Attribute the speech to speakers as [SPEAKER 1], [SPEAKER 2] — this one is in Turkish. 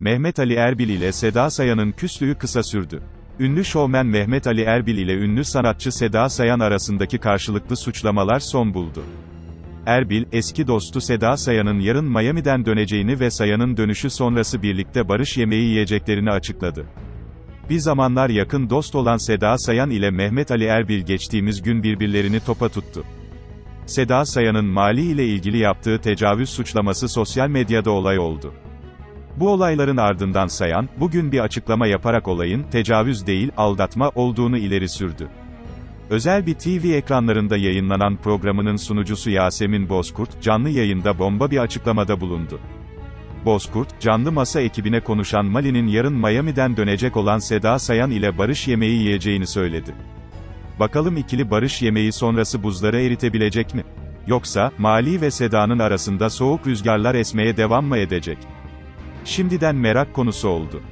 [SPEAKER 1] Mehmet Ali Erbil ile Seda Sayan'ın küslüğü kısa sürdü. Ünlü şovmen Mehmet Ali Erbil ile ünlü sanatçı Seda Sayan arasındaki karşılıklı suçlamalar son buldu. Erbil, eski dostu Seda Sayan'ın yarın Miami'den döneceğini ve Sayan'ın dönüşü sonrası birlikte barış yemeği yiyeceklerini açıkladı. Bir zamanlar yakın dost olan Seda Sayan ile Mehmet Ali Erbil geçtiğimiz gün birbirlerini topa tuttu. Seda Sayan'ın Mali ile ilgili yaptığı tecavüz suçlaması sosyal medyada olay oldu. Bu olayların ardından Sayan, bugün bir açıklama yaparak olayın, tecavüz değil, aldatma olduğunu ileri sürdü. Özel bir TV ekranlarında yayınlanan programının sunucusu Yasemin Bozkurt, canlı yayında bomba bir açıklamada bulundu. Bozkurt, canlı masa ekibine konuşan Mali'nin yarın Miami'den dönecek olan Seda Sayan ile barış yemeği yiyeceğini söyledi. Bakalım ikili barış yemeği sonrası buzları eritebilecek mi? Yoksa, Mali ve Seda'nın arasında soğuk rüzgarlar esmeye devam mı edecek? Şimdiden merak konusu oldu.